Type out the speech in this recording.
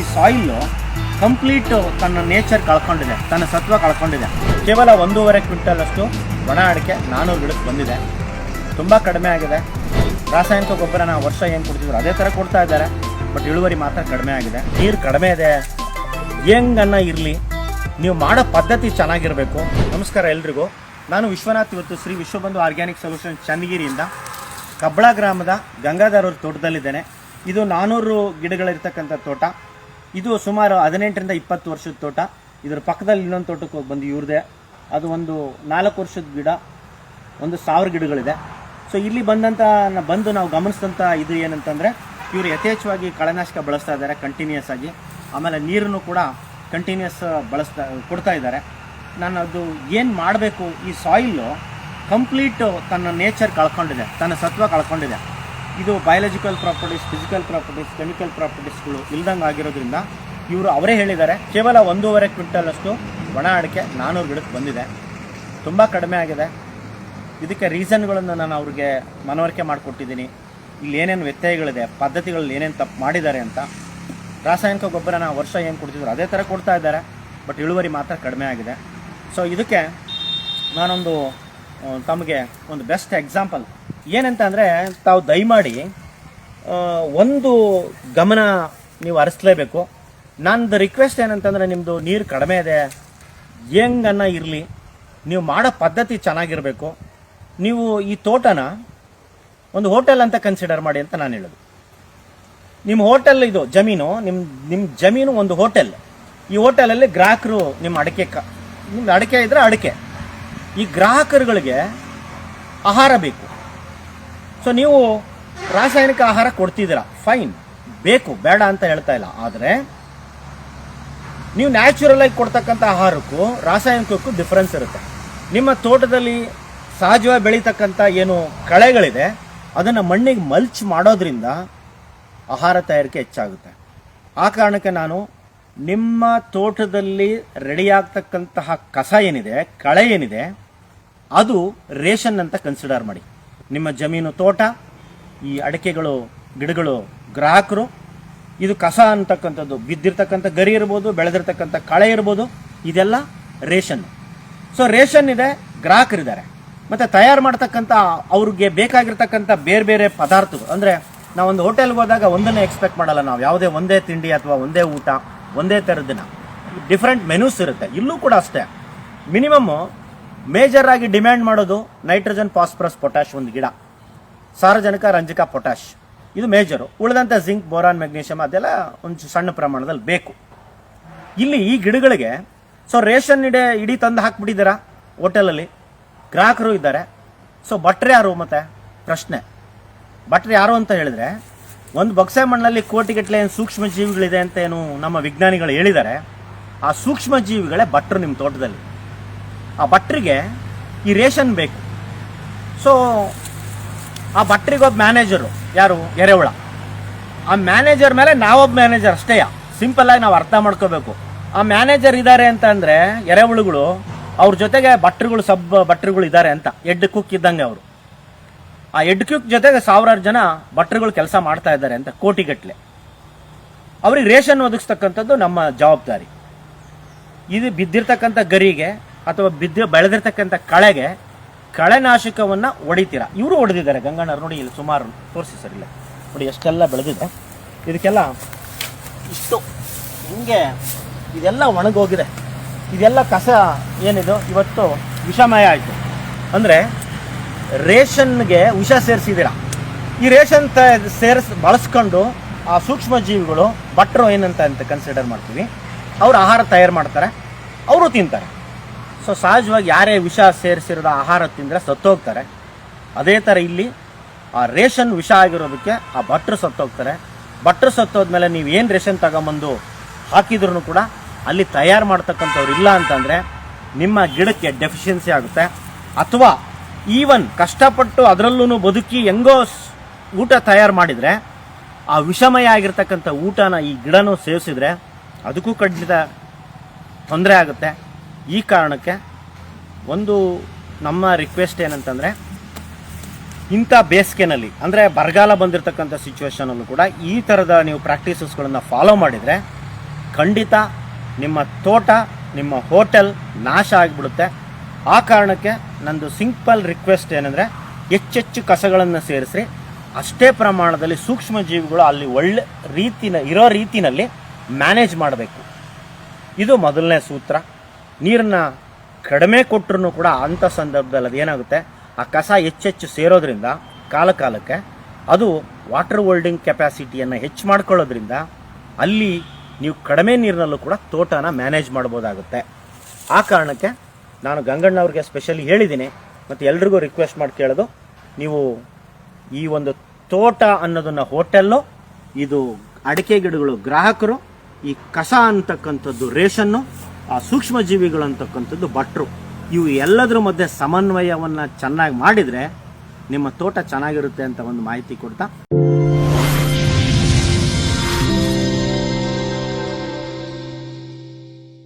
ಈ soil complete ತನ್ನ nature ಕಳ್ಕೊಂಡಿದೆ, ತನ್ನ ಸತ್ವ ಕಳ್ಕೊಂಡಿದೆ. ಕೇವಲ ಒಂದೂವರೆ ಕ್ವಿಂಟಲ್ ಅಷ್ಟು ಒಣ ಅಡಿಕೆ ನಾನ್ನೂರು ಗಿಡಕ್ಕೆ ಬಂದಿದೆ. ತುಂಬ ಕಡಿಮೆ ಆಗಿದೆ. ರಾಸಾಯನಿಕ ಗೊಬ್ಬರನ ವರ್ಷ ಏನು ಕೊಡ್ತಿದ್ರು ಅದೇ ಥರ ಕೊಡ್ತಾ ಇದ್ದಾರೆ ಬಟ್ ಇಳುವರಿ ಮಾತ್ರ ಕಡಿಮೆ ಆಗಿದೆ. ನೀರು ಕಡಿಮೆ ಇದೆ. ಹೆಂಗನ್ನ ಇರಲಿ? ನೀವು ಮಾಡೋ ಪದ್ಧತಿ ಚೆನ್ನಾಗಿರಬೇಕು. ನಮಸ್ಕಾರ ಎಲ್ರಿಗೂ. ನಾನು ವಿಶ್ವನಾಥ್ ಇವತ್ತು ಶ್ರೀ ವಿಶ್ವಬಂಧು ಆರ್ಗ್ಯಾನಿಕ್ ಸೊಲ್ಯೂಷನ್ ಚನ್ನಗಿರಿಯಿಂದ ಕಬ್ಬಳ ಗ್ರಾಮದ ಗಂಗಾಧರ್ ತೋಟದಲ್ಲಿದ್ದೇನೆ. ಇದು ನಾನ್ನೂರು ಗಿಡಗಳಿರ್ತಕ್ಕಂಥ ತೋಟ. ಇದು ಸುಮಾರು ಹದಿನೆಂಟರಿಂದ ಇಪ್ಪತ್ತು ವರ್ಷದ ತೋಟ. ಇದರ ಪಕ್ಕದಲ್ಲಿ ಇನ್ನೊಂದು ತೋಟಕ್ಕೆ ಹೋಗಿ ಬಂದು ಇವ್ರದೇ. ಅದು ಒಂದು ನಾಲ್ಕು ವರ್ಷದ ಗಿಡ, ಒಂದು ಸಾವಿರ ಗಿಡಗಳಿದೆ. ಸೊ ಇಲ್ಲಿ ಬಂದಂಥ ಬಂದು ನಾವು ಗಮನಿಸಿದಂತ ಇದು ಏನಂತಂದರೆ, ಇವರು ಯಥೇಚ್ಛವಾಗಿ ಕಳೆನಾಶಕ ಬಳಸ್ತಾ ಇದ್ದಾರೆ ಕಂಟಿನ್ಯೂಸ್ ಆಗಿ. ಆಮೇಲೆ ನೀರನ್ನು ಕೂಡ ಕಂಟಿನ್ಯೂಸ್ ಬಳಸ್ತಾ, ಕೊಡ್ತಾ ಇದ್ದಾರೆ. ನಾನು ಅದು ಏನು ಮಾಡಬೇಕು ಈ ಸಾಯಿಲು ಕಂಪ್ಲೀಟು ತನ್ನ ನೇಚರ್ ಕಳ್ಕೊಂಡಿದೆ, ತನ್ನ ಸತ್ವ ಕಳ್ಕೊಂಡಿದೆ. ಇದು biological properties physical properties chemical ಪ್ರಾಪರ್ಟೀಸ್ಗಳು ಇಲ್ದಂಗೆ ಆಗಿರೋದ್ರಿಂದ ಇವರು ಅವರೇ ಹೇಳಿದ್ದಾರೆ. ಕೇವಲ ಒಂದೂವರೆ ಕ್ವಿಂಟಲ್ ಅಷ್ಟು ಒಣ ಅಡಿಕೆ ನಾನ್ನೂರು ಗಿಡಕ್ಕೆ ಬಂದಿದೆ. ತುಂಬ ಕಡಿಮೆ ಆಗಿದೆ. ಇದಕ್ಕೆ ರೀಸನ್ಗಳನ್ನು ನಾನು ಅವ್ರಿಗೆ ಮನವರಿಕೆ ಮಾಡಿಕೊಟ್ಟಿದ್ದೀನಿ. ಇಲ್ಲಿ ಏನೇನು ವ್ಯತ್ಯಯಗಳಿದೆ, ಪದ್ಧತಿಗಳಲ್ಲಿ ಏನೇನು ತಪ್ಪು ಮಾಡಿದ್ದಾರೆ ಅಂತ. ರಾಸಾಯನಿಕ ಗೊಬ್ಬರನ ವರ್ಷ ಏನು ಕೊಡ್ತಿದ್ರು ಅದೇ ಥರ ಕೊಡ್ತಾ ಇದ್ದಾರೆ, ಬಟ್ ಇಳುವರಿ ಮಾತ್ರ ಕಡಿಮೆ ಆಗಿದೆ. ಸೊ ಇದಕ್ಕೆ ನಾನೊಂದು ತಮಗೆ ಒಂದು ಬೆಸ್ಟ್ ಎಕ್ಸಾಂಪಲ್ ಏನಂತ ಅಂದರೆ ತಾವು ದಯಮಾಡಿ ಒಂದು ಗಮನ ನೀವು ಹರಿಸ್ಲೇಬೇಕು. ನಂದು ರಿಕ್ವೆಸ್ಟ್ ಏನಂತಂದರೆ ನಿಮ್ಮದು ನೀರು ಕಡಿಮೆ ಇದೆ ಹೆಂಗನ್ನ ಇರಲಿ, ನೀವು ಮಾಡೋ ಪದ್ಧತಿ ಚೆನ್ನಾಗಿರಬೇಕು. ನೀವು ಈ ತೋಟನ ಒಂದು ಹೋಟೆಲ್ ಅಂತ ಕನ್ಸಿಡರ್ ಮಾಡಿ ಅಂತ ನಾನು ಹೇಳೋದು. ನಿಮ್ಮ ಹೋಟೆಲ್ ಇದು ಜಮೀನು ನಿಮ್ಮ ನಿಮ್ಮ ಜಮೀನು ಒಂದು ಹೋಟೆಲ್. ಈ ಹೋಟೆಲಲ್ಲಿ ಗ್ರಾಹಕರು ನಿಮ್ಮ ಅಡಿಕೆ ಕ ನಿಮ್ಮ ಅಡಿಕೆ ಇದ್ದರೆ ಅಡಿಕೆ. ಈ ಗ್ರಾಹಕರುಗಳಿಗೆ ಆಹಾರ ಬೇಕು. ಸೊ ನೀವು ರಾಸಾಯನಿಕ ಆಹಾರ ಕೊಡ್ತಿದ್ದೀರಾ. ಫೈನ್ ಬೇಕು, ಬೇಡ ಅಂತ ಹೇಳ್ತಾ ಇಲ್ಲ. ಆದರೆ, ನೀವು ನ್ಯಾಚುರಲ್ ಆಗಿ ಕೊಡ್ತಕ್ಕಂಥ ಆಹಾರಕ್ಕೂ, ರಾಸಾಯನಿಕಕ್ಕೂ ಡಿಫ್ರೆನ್ಸ್ ಇರುತ್ತೆ. ನಿಮ್ಮ ತೋಟದಲ್ಲಿ ಸಹಜವಾಗಿ ಬೆಳೀತಕ್ಕಂಥ ಏನು ಕಳೆಗಳಿದೆ, ಅದನ್ನು ಮಣ್ಣಿಗೆ ಮಲ್ಚ್ ಮಾಡೋದ್ರಿಂದ ಆಹಾರ ತಯಾರಿಕೆ ಹೆಚ್ಚಾಗುತ್ತೆ. ಆ ಕಾರಣಕ್ಕೆ ನಾನು ನಿಮ್ಮ ತೋಟದಲ್ಲಿ ರೆಡಿಯಾಗ್ತಕ್ಕಂತಹ ಕಸ ಏನಿದೆ, ಕಳೆ ಏನಿದೆ, ಅದು ರೇಷನ್ ಅಂತ ಕನ್ಸಿಡರ್ ಮಾಡಿ. ನಿಮ್ಮ ಜಮೀನು ತೋಟ, ಈ ಅಡಿಕೆಗಳು, ಗಿಡಗಳು, ಗ್ರಾಹಕರು, ಇದು ಕಸ ಅಂತಕ್ಕಂಥದ್ದು, ಬಿದ್ದಿರ್ತಕ್ಕಂಥ ಗರಿ ಇರ್ಬೋದು, ಬೆಳೆದಿರ್ತಕ್ಕಂಥ ಕಳೆ ಇರ್ಬೋದು, ಇದೆಲ್ಲ ರೇಷನ್. ಸೊ ರೇಷನ್ ಇದೆ, ಗ್ರಾಹಕರಿದ್ದಾರೆ. ಮತ್ತು ತಯಾರು ಮಾಡ್ತಕ್ಕಂಥ, ಅವ್ರಿಗೆ ಬೇಕಾಗಿರ್ತಕ್ಕಂಥ ಬೇರೆ ಬೇರೆ ಪದಾರ್ಥಗಳು. ಅಂದರೆ ನಾವೊಂದು ಹೋಟೆಲ್ಗೆ ಹೋದಾಗ ಒಂದನ್ನೇ ಎಕ್ಸ್ಪೆಕ್ಟ್ ಮಾಡಲ್ಲ ನಾವು. ಯಾವುದೇ ಒಂದೇ ತಿಂಡಿ ಅಥವಾ ಒಂದೇ ಊಟ, ಒಂದೇ ಥರದ್ದನ್ನ ಡಿಫ್ರೆಂಟ್ ಮೆನ್ಯೂಸ್ ಇರುತ್ತೆ. ಇಲ್ಲೂ ಕೂಡ ಅಷ್ಟೇ. ಮಿನಿಮಮ್ ಮೇಜರ್ ಆಗಿ ಡಿಮ್ಯಾಂಡ್ ಮಾಡೋದು ನೈಟ್ರೋಜನ್, ಫಾಸ್ಫರಸ್, ಪೊಟ್ಯಾಶ್ ಒಂದು ಗಿಡ. ಸಾರಜನಕ, ರಂಜಕ, ಪೊಟ್ಯಾಶ್. ಇದು ಮೇಜರು. ಉಳಿದಂಥ ಜಿಂಕ್, ಬೋರಾನ್, ಮೆಗ್ನೀಷಿಯಂ ಅದೆಲ್ಲ ಒಂದು ಸಣ್ಣ ಪ್ರಮಾಣದಲ್ಲಿ ಬೇಕು. ಇಲ್ಲಿ ಈ ಗಿಡಗಳಿಗೆ, ಸೊ ರೇಷನ್ ಇಡೆ ಇಡೀ ತಂದು ಹಾಕ್ಬಿಟ್ಟಿದ್ದೀರಾ ಹೋಟೆಲಲ್ಲಿ? ಗ್ರಾಹಕರು ಇದ್ದಾರೆ. ಸೊ ಭಟ್ರು ಯಾರು ಮತ್ತೆ? ಪ್ರಶ್ನೆ. ಭಟ್ರು ಯಾರು ಅಂತ ಹೇಳಿದ್ರೆ, ಒಂದು ಬೊಕ್ಸೆ ಮಣ್ಣಲ್ಲಿ ಕೋಟಿಗಟ್ಟಲೆ ಏನು ಸೂಕ್ಷ್ಮ ಜೀವಿಗಳಿದೆ ಅಂತ ಏನು ನಮ್ಮ ವಿಜ್ಞಾನಿಗಳು ಹೇಳಿದ್ದಾರೆ, ಆ ಸೂಕ್ಷ್ಮ ಜೀವಿಗಳೇ ಭಟ್ರು ನಿಮ್ಮ ತೋಟದಲ್ಲಿ. ಆ ಭಟ್ರಿಗೆ ಈ ರೇಷನ್ ಬೇಕು. ಸೊ ಆ ಭಟ್ರಿಗೊಬ್ಬ ಮ್ಯಾನೇಜರು ಯಾರು? ಎರೆಹುಳ. ಆ ಮ್ಯಾನೇಜರ್ ಮೇಲೆ ನಾವೊಬ್ಬ ಮ್ಯಾನೇಜರ್ ಅಷ್ಟೇ ಸಿಂಪಲ್ಲಾಗಿ ನಾವು ಅರ್ಥ ಮಾಡ್ಕೋಬೇಕು. ಆ ಮ್ಯಾನೇಜರ್ ಇದ್ದಾರೆ ಅಂತ ಅಂದರೆ ಎರೆಹುಳುಗಳು, ಅವ್ರ ಜೊತೆಗೆ ಭಟ್ರುಗಳು, ಸಬ್ ಭಟ್ರುಗಳು ಇದ್ದಾರೆ ಅಂತ. ಎಡ್ ಕುಕ್ ಇದ್ದಂಗೆ ಅವರು. ಆ ಎಡ್ ಕುಕ್ ಜೊತೆಗೆ ಸಾವಿರಾರು ಜನ ಭಟ್ರುಗಳು ಕೆಲಸ ಮಾಡ್ತಾ ಇದ್ದಾರೆ ಅಂತ, ಕೋಟಿಗಟ್ಟಲೆ. ಅವ್ರಿಗೆ ರೇಷನ್ ಒದಗಿಸ್ತಕ್ಕಂಥದ್ದು ನಮ್ಮ ಜವಾಬ್ದಾರಿ. ಇದು ಬಿದ್ದಿರ್ತಕ್ಕಂಥ ಗರಿಗೆ ಅಥವಾ ಬಿದ್ದ ಬೆಳೆದಿರ್ತಕ್ಕಂಥ ಕಳೆಗೆ ಕಳೆನಾಶಕವನ್ನ ಹೊಡಿತೀರಾ? ಇವರು ಹೊಡೆದಿದ್ದಾರೆ. ಗಂಗಣ್ಣರು ನೋಡಿ, ಇಲ್ಲಿ ಸುಮಾರು ತೋರಿಸಿ ಸರ್ ಇಲ್ಲ. ನೋಡಿ, ಎಷ್ಟೆಲ್ಲ ಬೆಳೆದಿದೆ. ಇದಕ್ಕೆಲ್ಲ ಇಷ್ಟು ಹಿಂಗೆ ಇದೆಲ್ಲ ಒಣಗೋಗಿದೆ. ಇದೆಲ್ಲ ಕಸ ಏನಿದು? ಇವತ್ತು ವಿಷಮಯ ಆಯಿತು. ಅಂದರೆ ರೇಷನ್ಗೆ ವಿಷ ಸೇರಿಸಿದ್ದೀರ? ಈ ರೇಷನ್ ತ, ಸೇರಿಸ್, ಬಳಸ್ಕೊಂಡು ಆ ಸೂಕ್ಷ್ಮ ಜೀವಿಗಳು ಭಟ್ರು ಏನಂತ ಅಂತ ಕನ್ಸಿಡರ್ ಮಾಡ್ತೀವಿ. ಅವ್ರು ಆಹಾರ ತಯಾರು ಮಾಡ್ತಾರೆ. ಅವರು ತಿಂತಾರೆ. ಸೊ ಸಹಜವಾಗಿ ಯಾರೇ ವಿಷ ಸೇರಿಸಿರೋದು ಆಹಾರ ತಿಂದರೆ ಸತ್ತೋಗ್ತಾರೆ. ಅದೇ ಥರ ಇಲ್ಲಿ, ಆ ರೇಷನ್ ವಿಷ ಆಗಿರೋದಕ್ಕೆ ಆ ಭಟ್ರು ಸತ್ತೋಗ್ತಾರೆ. ಭಟ್ರು ಸತ್ತೋದ್ಮೇಲೆ ನೀವು ಏನು ರೇಷನ್ ತಗೊಂಬಂದು ಹಾಕಿದ್ರು ಕೂಡ ಅಲ್ಲಿ ತಯಾರು ಮಾಡ್ತಕ್ಕಂಥವ್ರು ಇಲ್ಲ ಅಂತಂದರೆ ನಿಮ್ಮ ಗಿಡಕ್ಕೆ ಡೆಫಿಷಿಯನ್ಸಿ ಆಗುತ್ತೆ. ಅಥವಾ ಈವನ್ ಕಷ್ಟಪಟ್ಟು ಅದರಲ್ಲೂ ಬದುಕಿ ಹೆಂಗೋ ಊಟ ತಯಾರು ಮಾಡಿದರೆ, ಆ ವಿಷಮಯ ಆಗಿರ್ತಕ್ಕಂಥ ಊಟನ ಈ ಗಿಡನೂ ಸೇವಿಸಿದ್ರೆ ಅದಕ್ಕೂ ಖಂಡಿತ ತೊಂದರೆ ಆಗುತ್ತೆ. ಈ ಕಾರಣಕ್ಕೆ ಒಂದು ನಮ್ಮ ರಿಕ್ವೆಸ್ಟ್ ಏನಂತಂದರೆ, ಇಂಥ ಬೇಸಿಗೆನಲ್ಲಿ, ಅಂದರೆ ಬರಗಾಲ ಬಂದಿರತಕ್ಕಂಥ ಸಿಚುವೇಶನಲ್ಲೂ ಕೂಡ ಈ ಥರದ ನೀವು ಪ್ರಾಕ್ಟೀಸಸ್ಗಳನ್ನು ಫಾಲೋ ಮಾಡಿದರೆ ಖಂಡಿತ ನಿಮ್ಮ ತೋಟ, ನಿಮ್ಮ ಹೋಟೆಲ್ ನಾಶ ಆಗಿಬಿಡುತ್ತೆ. ಆ ಕಾರಣಕ್ಕೆ ನಂದು ಸಿಂಪಲ್ ರಿಕ್ವೆಸ್ಟ್ ಏನಂದರೆ, ಹೆಚ್ಚೆಚ್ಚು ಕಸಗಳನ್ನು ಸೇರಿಸಿ ಅಷ್ಟೇ ಪ್ರಮಾಣದಲ್ಲಿ ಸೂಕ್ಷ್ಮ ಜೀವಿಗಳು ಅಲ್ಲಿ ಒಳ್ಳೆ ರೀತಿನ, ಇರೋ ರೀತಿನಲ್ಲಿ ಮ್ಯಾನೇಜ್ ಮಾಡಬೇಕು. ಇದು ಮೊದಲನೇ ಸೂತ್ರ. ನೀರನ್ನ ಕಡಿಮೆ ಕೊಟ್ಟರು ಕೂಡ ಅಂಥ ಸಂದರ್ಭದಲ್ಲಿ ಅದೇನಾಗುತ್ತೆ ಆ ಕಸ ಹೆಚ್ಚೆಚ್ಚು ಸೇರೋದ್ರಿಂದ ಕಾಲ ಕಾಲಕ್ಕೆ ಅದು ವಾಟರ್ ಹೋಲ್ಡಿಂಗ್ ಕೆಪ್ಯಾಸಿಟಿಯನ್ನು ಹೆಚ್ಚು ಮಾಡ್ಕೊಳ್ಳೋದ್ರಿಂದ ಅಲ್ಲಿ ನೀವು ಕಡಿಮೆ ನೀರಿನಲ್ಲೂ ಕೂಡ ತೋಟನ ಮ್ಯಾನೇಜ್ ಮಾಡ್ಬೋದಾಗುತ್ತೆ. ಆ ಕಾರಣಕ್ಕೆ ನಾನು ಗಂಗಣ್ಣವ್ರಿಗೆ ಸ್ಪೆಷಲಿ ಹೇಳಿದ್ದೀನಿ. ಮತ್ತು ಎಲ್ರಿಗೂ ರಿಕ್ವೆಸ್ಟ್ ಮಾಡಿ ಕೇಳೋದು, ನೀವು ಈ ಒಂದು ತೋಟ ಅನ್ನೋದನ್ನು ಹೋಟೆಲ್ಲು ಇದು ಅಡಿಕೆ ಗಿಡಗಳು ಗ್ರಾಹಕರು, ಈ ಕಸ ಅಂತಕ್ಕಂಥದ್ದು ರೇಷನ್ನು ಆ ಸೂಕ್ಷ್ಮ ಜೀವಿಗಳಂತಕ್ಕಂಥದ್ದು ಭಟ್ರು. ಇವು ಎಲ್ಲದರ ಮಧ್ಯೆ ಸಮನ್ವಯವನ್ನು ಚೆನ್ನಾಗಿ ಮಾಡಿದರೆ ನಿಮ್ಮ ತೋಟ ಚೆನ್ನಾಗಿರುತ್ತೆ ಅಂತ ಒಂದು ಮಾಹಿತಿ ಕೊಡ್ತಾ